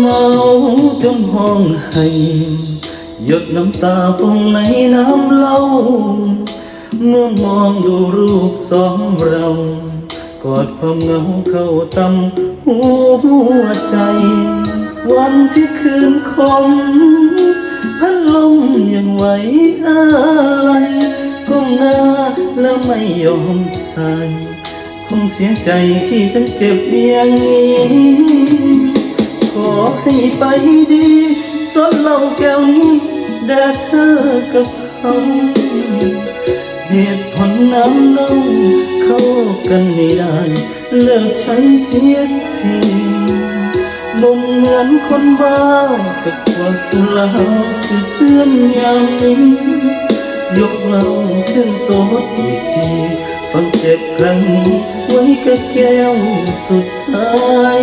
เมาจนห้องไห้หยดน้ำตาปงในน้ำเล่า เมื่อมองดูรูปสองเรา กอดความเหงาเข้าตำหัวใจ วันที่คืนคมพัดลมยังไหวอะไรก้มหน้าแล้วไม่ยอมใส่คงเสียใจที่ฉันเจ็บอย่างนี้ ให้ไปดี สดเหล่าแก้วนี้แด่เธอกับเขา เหตุผลน้ำเน่าเข้ากันไม่ได้ เลิกใช้เสียทีบนเหมือนคนบ้ากับขวดสุราคือเพื่อนยามนี้ยกเราขึ้นโซดอีกทีฟังเจ็บครั้งนี้ไว้กับแก้วสุดท้าย